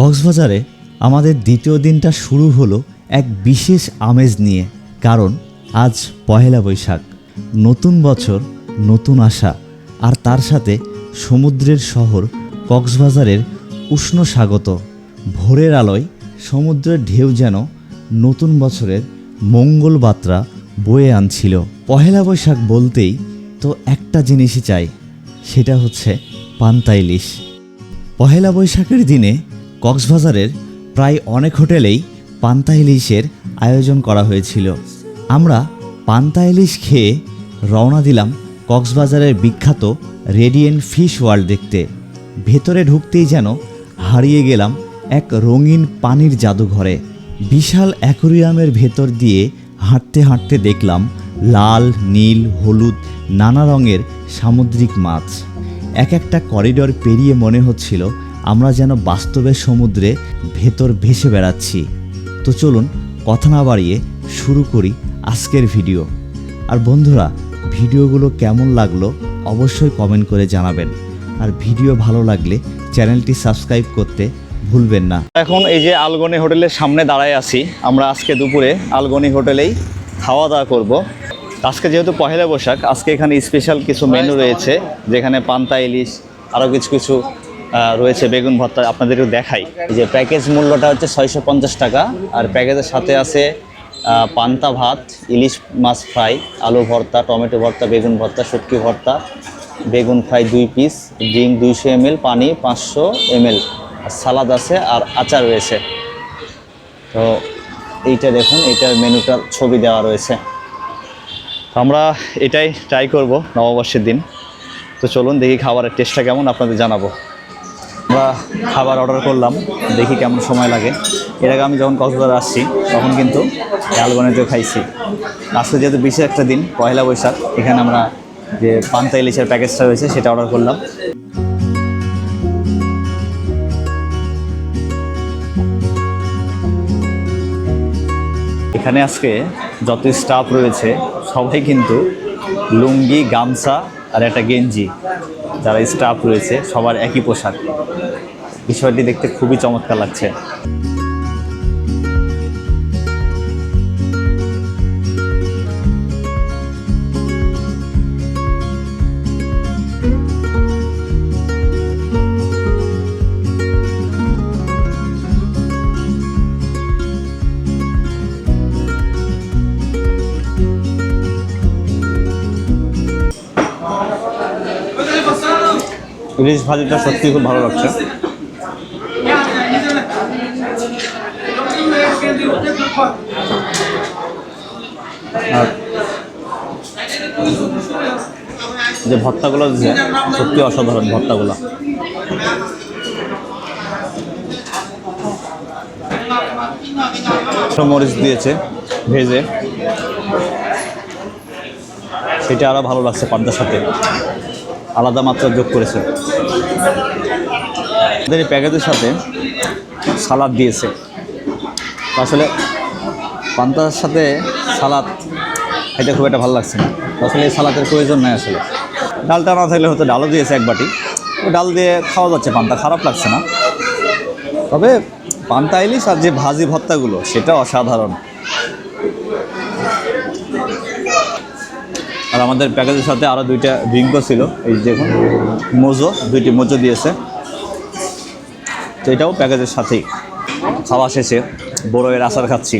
কক্সবাজারে আমাদের দ্বিতীয় দিনটা শুরু হলো এক বিশেষ আমেজ নিয়ে, কারণ আজ পহেলা বৈশাখ, নতুন বছর, নতুন আশা, আর তার সাথে সমুদ্রের শহর কক্সবাজারের উষ্ণ স্বাগত। ভোরের আলোয় সমুদ্রের ঢেউ যেন নতুন বছরের মঙ্গল বার্তা বয়ে আনছিল। পহেলা বৈশাখ বলতেই তো একটা জিনিসই চাই, সেটা হচ্ছে পান্তা ইলিশ। পহেলা বৈশাখের দিনে কক্সবাজারের প্রায় অনেক হোটেলেই পান্তা ইলিশের আয়োজন করা হয়েছিল। আমরা পান্তা ইলিশ খেয়ে রওনা দিলাম কক্সবাজারের বিখ্যাত রেডিয়েন্ট ফিশ ওয়ার্ল্ড দেখতে। ভেতরে ঢুকতেই যেন হারিয়ে গেলাম এক রঙিন পানির জাদুঘরে। বিশাল অ্যাকোরিয়ামের ভেতর দিয়ে হাঁটতে হাঁটতে দেখলাম লাল, নীল, হলুদ, নানা রঙের সামুদ্রিক মাছ। এক একটা করিডর পেরিয়ে মনে হচ্ছিল আমরা যেন বাস্তবের সমুদ্রে ভেতর ভেসে বেড়াচ্ছি। তো চলুন কথা না বাড়িয়ে শুরু করি আজকের ভিডিও। আর বন্ধুরা ভিডিওগুলো কেমন লাগল অবশ্যই কমেন্ট করে জানাবেন। আর ভিডিও ভালো লাগলে চ্যানেলটি সাবস্ক্রাইব করতে ভুলবেন না। এখন এই যে আলগনি হোটেলের সামনে দাঁড়ায় আছি আমরা আজকে দুপুরে আলগনি হোটেলেই খাওয়া দাওয়া করব। আজকে যেহেতু পহেলা বৈশাখ আজকে এখানে স্পেশাল কিছু মেনু রয়েছে যেখানে পান্তা ইলিশ আরও কিছু কিছু রয়েছে বেগুন ভর্তা আপনাদেরকে দেখাই। যে প্যাকেজ মূল্যটা হচ্ছে ছয়শো পঞ্চাশ টাকা, আর প্যাকেজের সাথে আছে পান্তা ভাত, ইলিশ মাছ ফ্রাই, আলু ভর্তা, টমেটো ভর্তা, বেগুন ভর্তা, শুটকি ভর্তা, বেগুন ফ্রাই দুই পিস ড্রিঙ্ক দুইশো এমএল, পানি পাঁচশো এমএল সালাদ আছে আর আচার রয়েছে। তো এইটা দেখুন, এইটার মেনুটার ছবি দেওয়া রয়েছে। আমরা এটাই ট্রাই করব নববর্ষের দিন। তো চলুন দেখি খাবারের টেস্টটা কেমন, আপনাদের জানাব। আমরা খাবার অর্ডার করলাম, দেখি কেমন সময় লাগে। এর আগে আমি যখন কক্সবাজার আসছি, তখন কিন্তু অ্যালগনেতেও খাইছি। আজকে যেহেতু বিশেষ একটা দিন, পয়লা বৈশাখ, এখানে আমরা যে পান্তা ইলিশের প্যাকেজটা রয়েছে, সেটা অর্ডার করলাম। এখানে আজকে যত স্টাফ রয়েছে, সবাই কিন্তু লুঙ্গি, গামছা আর একটা গেঞ্জি। যারা স্টাফ রয়েছে সবার একই পোশাক। বিষয়টি দেখতে খুবই চমৎকার লাগছে। ইলিশ ভাজিটা সত্যি খুব ভালো লাগছে। আর যে ভর্তাগুলো দিচ্ছে সত্যি অসাধারণ ভর্তাগুলো। মরিচ দিয়েছে, ভেজে। সেটা আরও ভালো লাগছে পান্তার সাথে। আলাদা মাত্রা যোগ করেছে। ওদের এই প্যাকেজের সাথে সালাদ দিয়েছে। আসলে পান্তার সাথে সালাদ এটা খুব একটা ভালো লাগছে না। আসলে এই সালাদের প্রয়োজন নাই আসলে। ডালটা না থাকলে হয়তো ডালও দিয়েছে এক বাটি। ডাল দিয়ে খাওয়া যাচ্ছে, পান্তা খারাপ লাগছে না। তবে পান্তা ইলিশ আর যে ভাজি ভত্তাগুলো সেটা অসাধারণ। আর আমাদের প্যাকেজের সাথে আরও দুইটা ড্রিঙ্কও ছিল। এই দেখুন, মোজো, দুইটি মোজো দিয়েছে। তো এটাও প্যাকেজের সাথেই। খাওয়া শেষে বড়োয়ের আচার খাচ্ছি।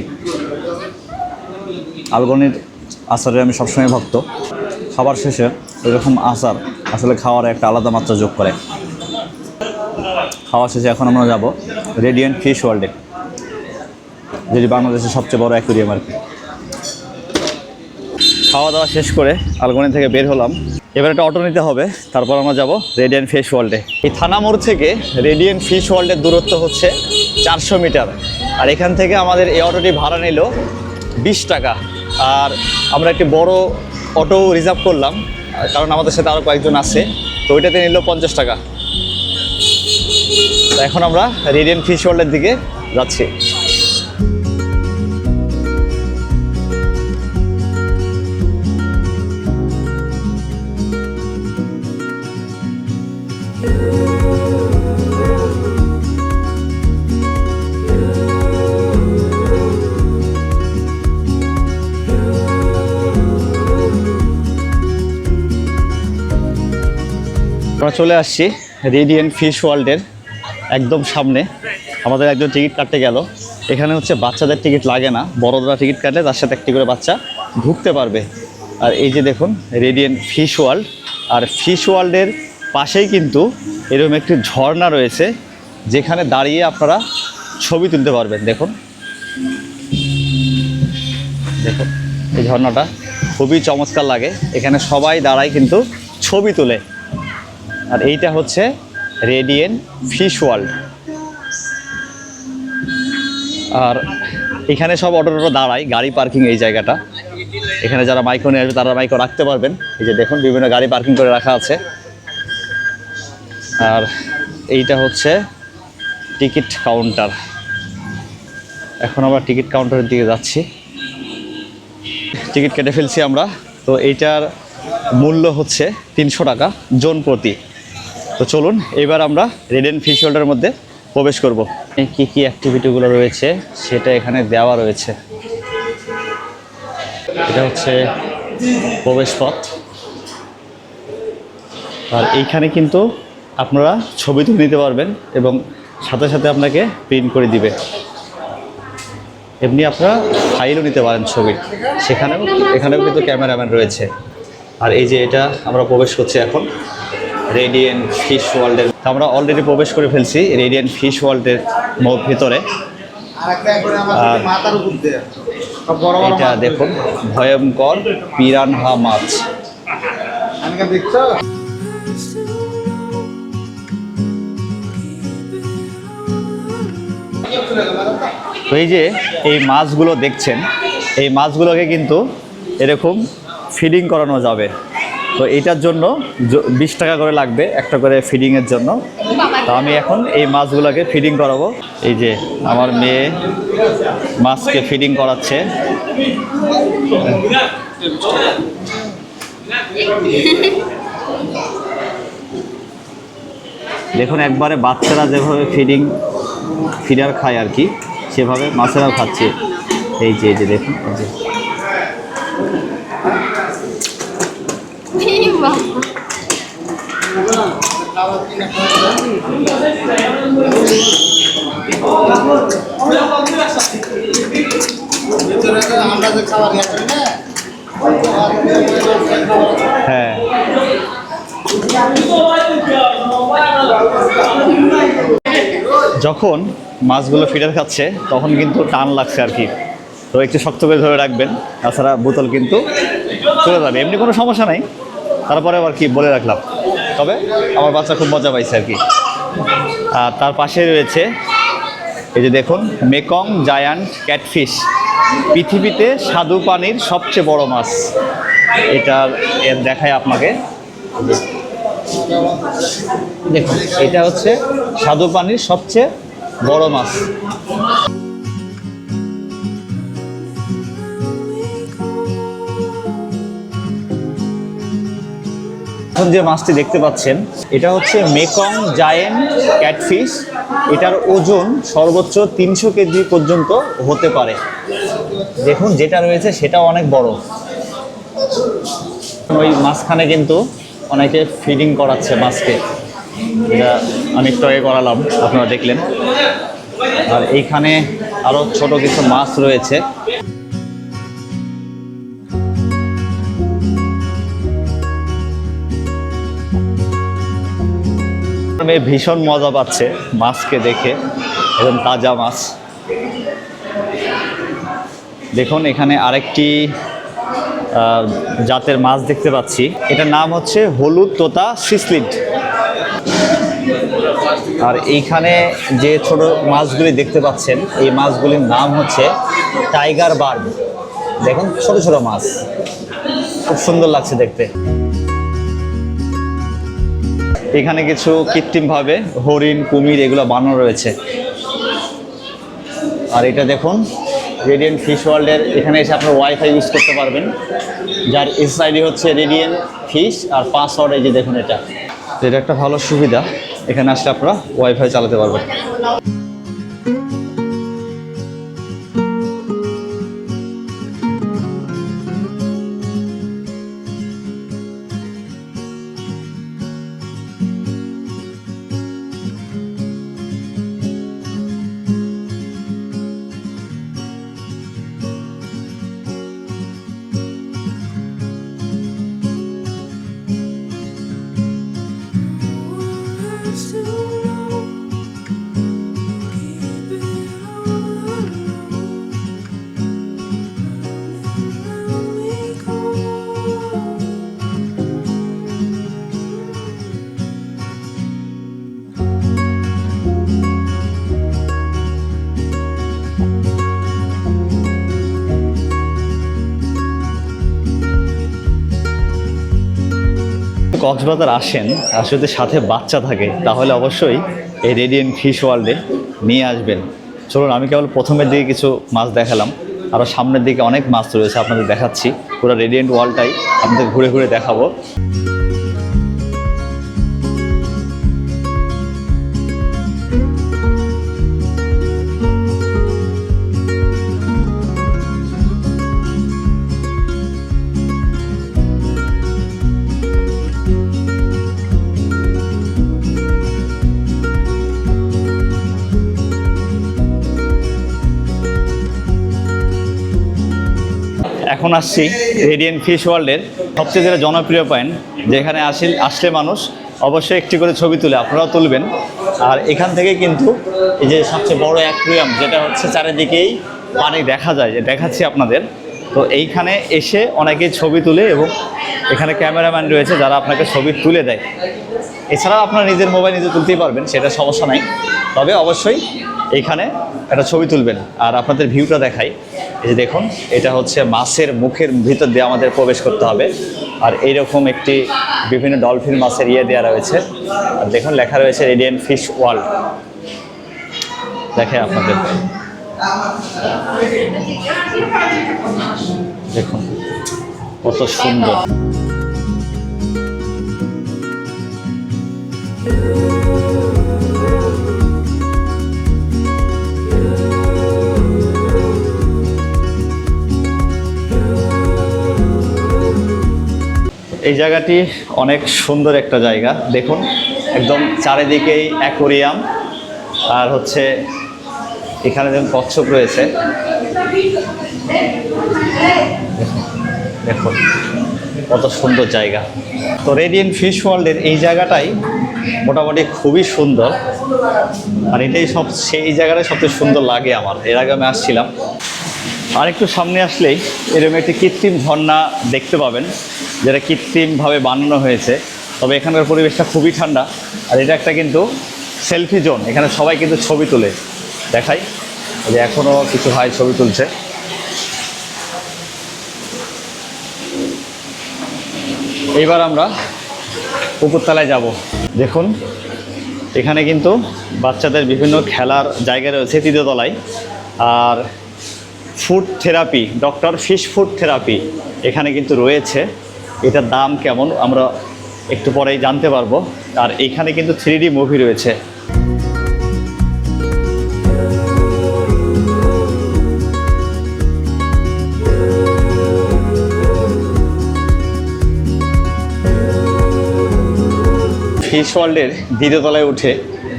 আলগনির আচারের আমি সবসময় ভক্ত। খাবার শেষে এরকম আচার আসলে খাওয়ার একটা আলাদা মাত্রা যোগ করে। খাওয়া শেষে এখন আমরা যাব রেডিয়েন্ট ফিশ ওয়ার্ল্ডে যেটি বাংলাদেশের সবচেয়ে বড় অ্যাকুরিয়াম আর কি। খাওয়া দাওয়া শেষ করে আলগনি থেকে বের হলাম। এবার একটা অটো নিতে হবে, তারপর আমরা যাব রেডিয়ান ফিশ ওয়ার্ল্ডে এই থানা মোড় থেকে রেডিয়ান ফিশ ওয়ার্ল্ডের দূরত্ব হচ্ছে চারশো মিটার। আর এখান থেকে আমাদের এই অটোটি ভাড়া নিল বিশ টাকা। আর আমরা একটি বড় অটো রিজার্ভ করলাম কারণ আমাদের সাথে আরও কয়েকজন আছে, তো ওইটাতে নিল পঞ্চাশ টাকা। এখন আমরা রেডিয়ান ফিশ ওয়ার্ল্ডের দিকে যাচ্ছি। আমরা চলে আসছি রেডিয়েন্ট ফিশ ওয়ার্ল্ডের একদম সামনে। আমাদের একজন টিকিট কাটতে গেল। এখানে হচ্ছে বাচ্চাদের টিকিট লাগে না। বড়রা টিকিট কাটলে তার সাথে একটি করে বাচ্চা ঢুকতে পারবে। আর এই যে দেখুন রেডিয়েন্ট ফিশ ওয়ার্ল্ড আর ফিশ ওয়ার্ল্ডের পাশেই কিন্তু এরকম একটি ঝর্ণা রয়েছে, যেখানে দাঁড়িয়ে আপনারা ছবি তুলতে পারবেন। দেখুন। দেখুন, এই ঝর্ণাটা খুবই চমৎকার লাগে। এখানে সবাই দাঁড়ায় কিন্তু ছবি তোলে। আর এইটা হচ্ছে রেডিয়েন্ট ফিশ ওয়ার্ল্ড আর এখানে সব অটো টোটো দাঁড়ায়, গাড়ি পার্কিং এই জায়গাটা। এখানে যারা মাইকো নিয়ে আসবে, তারা মাইকো রাখতে পারবেন। এই যে দেখুন, বিভিন্ন গাড়ি পার্কিং করে রাখা আছে। আর এইটা হচ্ছে টিকিট কাউন্টার। এখন আমরা টিকিট কাউন্টারের দিকে যাচ্ছি। টিকিট কেটে ফেলছি আমরা। তো এইটার মূল্য হচ্ছে তিনশো টাকা, জন প্রতি। তো চলুন, এবার আমরা রেড অ্যান্ড ফিশ ওয়ার্ল্ডের মধ্যে প্রবেশ করব। কী কী অ্যাক্টিভিটিগুলো রয়েছে, সেটা এখানে দেওয়া রয়েছে। এটা হচ্ছে প্রবেশ পথ। আর এইখানে কিন্তু আপনারা ছবি তুলে নিতে পারবেন এবং সাথে সাথে আপনাকে প্রিন্ট করে দিবে। এমনি আপনারা ফাইলও নিতে পারেন ছবি। সেখানেও, এখানেও কিন্তু ক্যামেরাম্যান রয়েছে। আর এই যে এটা আমরা প্রবেশ করছি এখন। রেডিয়েন্ট ফিশ ওয়ার্ল্ডের আমরা অলরেডি প্রবেশ করে ফেলছি রেডিয়েন্ট ফিশ ওয়ার্ল্ডের ভিতরে। এটা দেখুন, ভয়ঙ্কর পিরানহা মাছ। এই যে এই মাছগুলো দেখছেন, এই মাছগুলোকে কিন্তু এরকম ফিডিং করানো যাবে। তো এটার জন্য বিশ টাকা করে লাগবে একটা করে ফিডিংয়ের জন্য। তো আমি এখন এই মাছগুলোকে ফিডিং করাবো। এই যে আমার মেয়ে মাছকে ফিডিং করাচ্ছে। দেখুন, একবারে বাচ্চারা যেভাবে ফিডিং ফিডার খায় আর কি, সেভাবে মাছেরাও খাচ্ছে। এই যে এই যে দেখুন এই যে ভিতরে তো আমরা যে খাবার নিয়ে আসি না হ্যাঁ যখন মাছগুলো ফিডার খাচ্ছে, তখন কিন্তু টান লাগছে আর কি। তো একটু শক্ত করে ধরে রাখবেন, তাছাড়া বোতল কিন্তু চলে যাবে এমনি কোনো সমস্যা নাই। তারপরে আবার কি বলে রাখলাম? তবে আমার বাচ্চা খুব মজা পাইছে আর কি। আর তার পাশে রয়েছে, এই যে দেখুন, মেকং জায়ান্ট ক্যাটফিশ। পৃথিবীতে স্বাদু পানির সবচেয়ে বড় মাছ। এটার এর দেখায় আপনাকে। দেখুন, এটা হচ্ছে স্বাদু পানির সবচেয়ে বড় মাছ। এখন যে মাছটি দেখতে পাচ্ছেন, এটা হচ্ছে মেকং জায়েন্ট ক্যাটফিশ। এটার ওজন সর্বোচ্চ তিনশো কেজি পর্যন্ত হতে পারে। দেখুন, যেটা রয়েছে সেটা অনেক বড়। ওই মাঝখানে কিন্তু অনেকে ফিডিং করাচ্ছে মাছকে। এটা একটু আগে করালাম, আপনারা দেখলেন। আর এইখানে আরও ছোট কিছু মাছ রয়েছে। মেয়ে ভীষণ মজা পাচ্ছে মাছকে দেখে একদম তাজা মাছ। দেখুন, এখানে আরেকটি জাতের মাছ দেখতে পাচ্ছি। এটার নাম হচ্ছে হলুদ তোতা সিসলিড। আর এইখানে যে ছোট মাছগুলি দেখতে পাচ্ছেন, এই মাছগুলির নাম হচ্ছে টাইগার বার্ড দেখুন, ছোট ছোট মাছ। খুব সুন্দর লাগছে দেখতে। এখানে কিছু কৃত্রিমভাবে হরিণ, কুমির এগুলো বানানো রয়েছে। আর এটা দেখুন রেডিয়েন্ট ফিশ ওয়ার্ল্ডের এখানে এসে আপনার ওয়াইফাই ইউজ করতে পারবেন। যার এস আইডি হচ্ছে রেডিয়েন্ট ফিশ আর পাসওয়ার্ড এই যে দেখুন এটা। এটা একটা ভালো সুবিধা, এখানে আসলে আপনারা ওয়াইফাই চালাতে পারবেন। কক্সবাজার আসেন, আর যদি সাথে বাচ্চা থাকে, তাহলে অবশ্যই এই রেডিয়েন্ট ফিশ ওয়ার্ল্ডে নিয়ে আসবেন। চলুন, আমি কেবল প্রথমের দিকে কিছু মাছ দেখালাম। আরও সামনের দিকে অনেক মাছ রয়েছে, আপনাদের দেখাচ্ছি। পুরো রেডিয়েন্ট ওয়ার্ল্ডটাই আপনাদের ঘুরে ঘুরে দেখাবো। এখন আসছি রেডিয়েন্ট ফিশ ওয়ার্ল্ডের সবচেয়ে যেটা জনপ্রিয় পয়েন্ট যেখানে আসিল আসলে মানুষ অবশ্যই একটি করে ছবি তুলে, আপনারাও তুলবেন। আর এখান থেকে কিন্তু এই যে সবচেয়ে বড় অ্যাকুরিয়াম যেটা হচ্ছে চারিদিকেই পানি দেখা যায় যে দেখাচ্ছি আপনাদের। তো এইখানে এসে অনেকেই ছবি তুলে এবং এখানে ক্যামেরাম্যান রয়েছে যারা আপনাকে ছবি তুলে দেয়। এছাড়াও আপনার নিজের মোবাইল নিজে তুলতেই পারবেন, সেটা সমস্যা নাই। তবে অবশ্যই এইখানে একটা ছবি তুলবেন আর আপনাদের ভিউটা দেখাই। এই যে দেখুন, এটা হচ্ছে মাছের মুখের ভিতর দিয়ে আমাদের প্রবেশ করতে হবে। আর এইরকম একটি বিভিন্ন ডলফিন মাছের ইয়ে দেওয়া রয়েছে। আর দেখুন, লেখা রয়েছে রেডিয়েন্ট ফিশ ওয়ার্ল্ড। দেখে আপনাদের। দেখুন, কত সুন্দর। এই জায়গাটি অনেক সুন্দর একটা জায়গা। দেখুন, একদম চারিদিকেই অ্যাকোরিয়াম, আর হচ্ছে এখানে যেমন কচ্ছপ রয়েছে। দেখুন, কত সুন্দর জায়গা। তো রেডিয়েন্ট ফিশ ওয়ার্ল্ডের এই জায়গাটাই মোটামুটি খুবই সুন্দর। আর এটাই সব, সেই জায়গাটাই সবচেয়ে সুন্দর লাগে আমার। এর আগে আমি আসছিলাম। আর একটু সামনে আসলেই এরকম একটি কৃত্রিম ঝর্ণা দেখতে পাবেন, যেটা কৃত্রিমভাবে বানানো হয়েছে। তবে এখানকার পরিবেশটা খুবই ঠান্ডা। আর এটা একটা কিন্তু সেলফি জোন। এখানে সবাই কিন্তু ছবি তোলে। দেখাই। যে এখনও কিছু ভাই ছবি তুলছে। এইবার আমরা পুকুরতলায় যাব। দেখুন, এখানে কিন্তু বাচ্চাদের বিভিন্ন খেলার জায়গা রয়েছে তৃতীয় তলায়। আর food therapy doctor fish food therapy এখানে কিন্তু রয়েছে। এটার দাম কেমন আমরা একটু পরেই জানতে পারব। আর এখানে কিন্তু থ্রি মুভি রয়েছে। ফিশ ওয়ার্ল্ডের দ্বিতীয় তলায় উঠে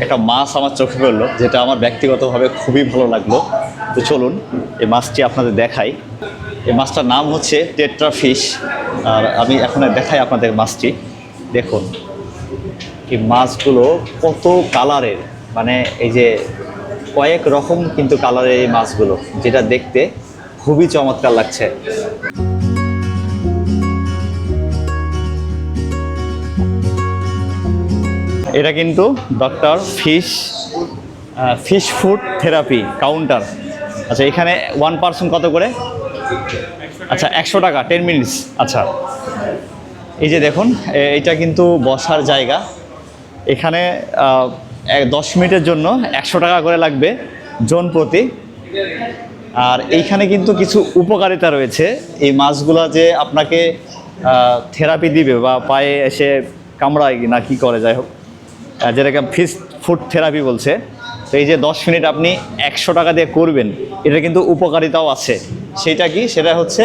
একটা মাছ আমার চোখে পড়ল, যেটা আমার ব্যক্তিগতভাবে খুবই ভালো লাগল। তো চলুন, এই মাছটি আপনাদের দেখাই। এই মাছটার নাম হচ্ছে টেট্রা ফিশ, আর আমি এখন দেখাই আপনাদের মাছটি। দেখুন, এই মাছগুলো কত কালারের মানে এই যে কয়েক রকম কিন্তু কালারের এই মাছগুলো, যেটা দেখতে খুবই চমৎকার লাগছে। এটা কিন্তু doctor fish fish food therapy counter. আচ্ছা এখানে ওয়ান পার্সন কত করে? আচ্ছা একশো টাকা টেন মিনিটস আচ্ছা এই যে দেখুন এটা কিন্তু বসার জায়গা। এখানে দশ মিনিটের জন্য একশো টাকা করে লাগবে জন প্রতি। আর এইখানে কিন্তু কিছু উপকারিতা রয়েছে। এই মাছগুলো যে আপনাকে থেরাপি দিবে বা পায়ে এসে কামড়ায় না, কি করে, যাই হোক। যেটাকে ফিস ফুড থেরাপি বলছে, তো এই যে দশ মিনিট আপনি একশো টাকা দিয়ে করবেন, এটা কিন্তু উপকারিতাও আছে। সেটা কি? সেটা হচ্ছে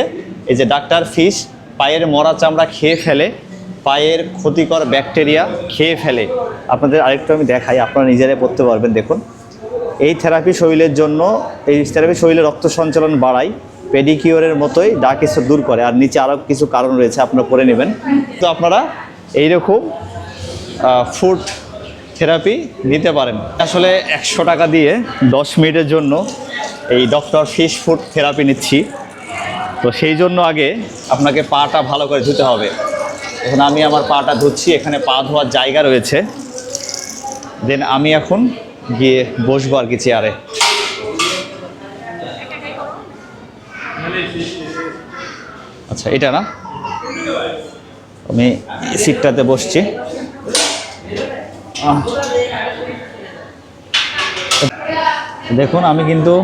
এই যে ডাক্তার ফিস পায়ের মরা চামড়া খেয়ে ফেলে, পায়ের ক্ষতিকর ব্যাকটেরিয়া খেয়ে ফেলে। আপনাদের আরেকটু আমি দেখাই, আপনারা নিজেরাই পড়তে পারবেন, দেখুন। এই থেরাপি শরীরের জন্য, এই থেরাপি শরীরে রক্ত সঞ্চালন বাড়ায় পেডিকিওরের মতোই ডা কিছু দূর করে। আর নিচে আরও কিছু কারণ রয়েছে, আপনারা পড়ে নেবেন। তো আপনারা এইরকম ফুড থেরাপি নিতে পারেন। আসলে একশো টাকা দিয়ে দশ মিনিটের জন্য এই ডক্টর ফিশ ফুড থেরাপি নিচ্ছি। তো সেই জন্য আগে আপনাকে পাটা ভালো করে ধুতে হবে। এখন আমি আমার পাটা ধুচ্ছি, এখানে পা ধোয়ার জায়গা রয়েছে। দেন আমি এখন গিয়ে বসবো আর কি চেয়ারে আচ্ছা এটা না? আমি সিটটাতে বসছি। দেখুন, আমি কিন্তু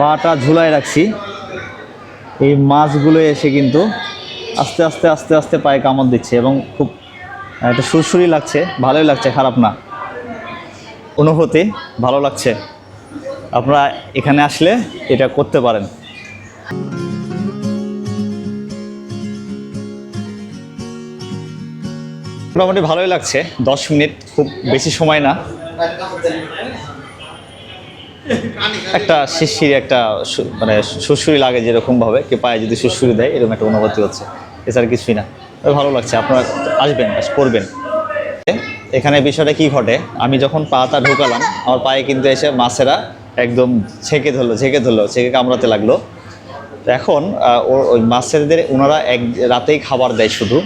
পাটা ঝুলায় রাখছি। এই মাছগুলো এসে কিন্তু আস্তে আস্তে আস্তে আস্তে পায়ে কামড় দিচ্ছে এবং খুব একটা সুরসুরি লাগছে। ভালোই লাগছে, খারাপ না। অনুভূতি ভালো লাগছে। আপনারা এখানে আসলে এটা করতে পারেন। মোটামুটি ভালোই লাগছে। দশ মিনিট খুব বেশি সময় না। একটা শিরশিরি একটা মানে সুরসুরি লাগে যেরকম ভাবে কি পায়ে যদি সুরসুরি দেয়, এরকম একটা অনুভূতি হচ্ছে। এছাড়া কিছুই না। ভালো লাগছে, আপনারা আসবেন আস করবেন। এখানে বিষয়টা কি ঘটে, আমি যখন পাটা ঢুকালাম, আমার পায়ে কিন্তু এসে মাছেরা একদম ছেঁকে ধরলো ছেঁকে ধরলো, ছেঁকে কামড়াতে লাগল। এখন ওই মাছেদের, ওনারা এক রাতেই খাবার দেয় শুধু।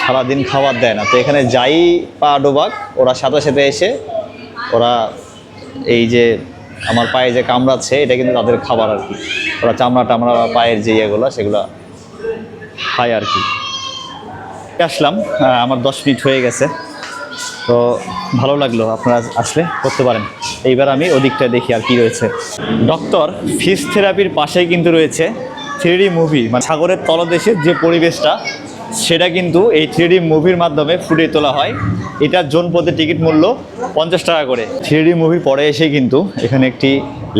সারাদিন খাবার দেয় না। তো এখানে যাই পা ডোবাক, ওরা সাথে সাথে এসে ওরা এই যে আমার পায়ে যে কামড়াচ্ছে, এটা কিন্তু তাদের খাবার আর কি। ওরা চামড়া টামড়া পায়ের যে ইয়েগুলো, সেগুলো খায় আর কি। আসলাম আমার দশ মিনিট হয়ে গেছে। তো ভালো লাগল আপনারা আসলে করতে পারেন। এইবার আমি ওদিকটা দেখি আর কি রয়েছে। ডক্টর ফিস থেরাপির পাশেই কিন্তু রয়েছে থ্রিডি মুভি মানে সাগরের তলদেশের যে পরিবেশটা সেটা কিন্তু এই থ্রিডি মুভির মাধ্যমে ফুটিয়ে তোলা হয়। এটার জোন প্রতি টিকিট মূল্য পঞ্চাশ টাকা করে। থ্রিডি মুভি পরে এসে কিন্তু এখানে একটি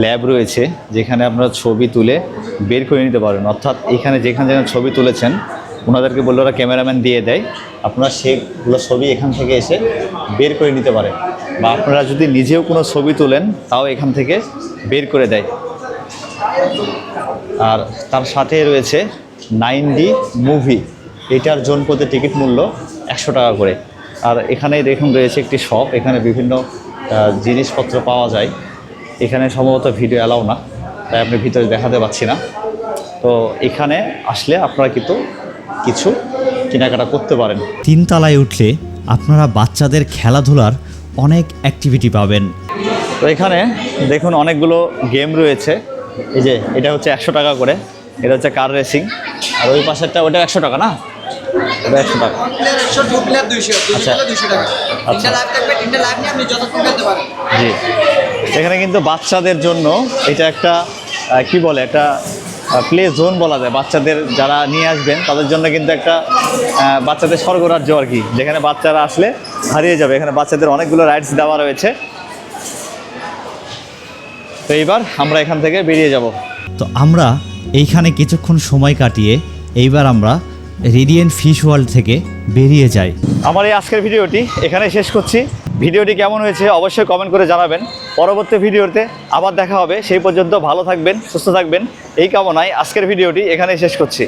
ল্যাব রয়েছে, যেখানে আপনারা ছবি তুলে বের করে নিতে পারেন। অর্থাৎ এখানে যেখানে যেখানে ছবি তুলেছেন, ওনাদেরকে বললে ওরা ক্যামেরাম্যান দিয়ে দেয়। আপনারা সেগুলো ছবি এখান থেকে এসে বের করে নিতে পারেন। বা আপনারা যদি নিজেও কোনো ছবি তোলেন, তাও এখান থেকে বের করে দেয়। আর তার সাথে রয়েছে নাইন ডি মুভি। এটার জন প্রতি টিকিট মূল্য একশো টাকা করে। আর এখানে দেখুন রয়েছে একটি শপ এখানে বিভিন্ন জিনিসপত্র পাওয়া যায়। এখানে সম্ভবত ভিডিও অ্যালাও না তাই আপনি ভিতরে দেখাতে পাচ্ছি না। তো এখানে আসলে আপনারা কিন্তু কিছু কেনাকাটা করতে পারেন। তিনতলায় উঠলে আপনারা বাচ্চাদের খেলাধুলার অনেক অ্যাক্টিভিটি পাবেন। তো এখানে দেখুন অনেকগুলো গেম রয়েছে। এই যে এটা হচ্ছে একশো টাকা করে এটা হচ্ছে কার রেসিং আর ওই পাশেরটা ওটা একশো টাকা না? ওটা একশো টাকা। একশো টু প্লেয়ার দুইশো আচ্ছা। দুইশো টাকা। আচ্ছা। তিনটা লাইভ থাকবে তিনটা লাইভ নিয়ে আপনি যতক্ষণ খেলতে পারেন। জি। এখানে কিন্তু বাচ্চাদের জন্য এটা একটা কি বলে একটা প্লে জোন বলা যায়। বাচ্চাদের যারা নিয়ে আসবেন তাদের জন্য কিন্তু একটা বাচ্চাদের স্বর্গরাজ্য আর কি। যেখানে বাচ্চারা আসলে হারিয়ে যাবে। এখানে বাচ্চাদের অনেকগুলো রাইডস দেওয়া রয়েছে। তো এইবার আমরা এখান থেকে বেরিয়ে যাব। তো আমরা এইখানে কিছুক্ষণ সময় কাটিয়ে এইবার আমরা রেডিয়েন্ট ফিশ ওয়ার্ল্ড থেকে বেরিয়ে যায়। আমার এই আজকের ভিডিওটি এখানে শেষ করছি। ভিডিওটি কেমন হয়েছে অবশ্যই কমেন্ট করে জানাবেন। পরবর্তী ভিডিওতে আবার দেখা হবে। সেই পর্যন্ত ভালো থাকবেন, সুস্থ থাকবেন। এই কামনায় আজকের ভিডিওটি এখানে শেষ করছি।